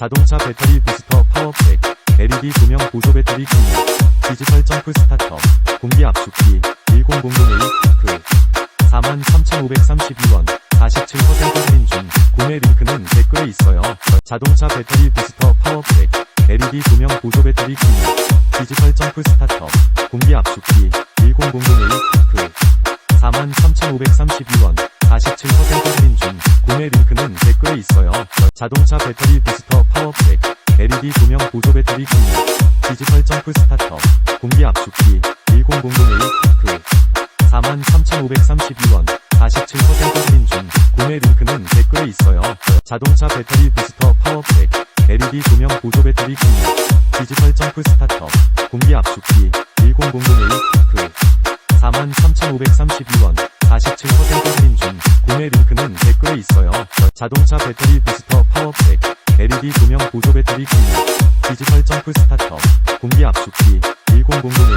자동차 배터리 부스터 파워팩, LED 조명 보조 배터리 기능, 디지털 점프 스타터, 공기 압축기, 1001그 43,532원, 47% 할인 중, 구매 링크는 댓글에 있어요. 자동차 배터리 부스터 파워팩, LED 조명 보조 배터리 기능, 디지털 점프 스타터, 공기 압축기, 1001그 43,532원, 47% 할인 중, 자동차 배터리 부스터 파워팩, LED 조명 보조 배터리 기능, 디지털 점프 스타터, 공기 압축기, 1001그 43,532원, 47% 할인 중, 구매 링크는 댓글에 있어요. 자동차 배터리 부스터 파워팩, LED 조명 보조 배터리 기능, 디지털 점프 스타터, 공기 압축기, 1001그 43,532원, 47% 할인 중, 구매 링크는 댓글에 있어요. 자동차 배터리 부스터 파워팩, LED 조명 보조 배터리 기능, 디지털 점프 스타터, 공기 압축기, 1001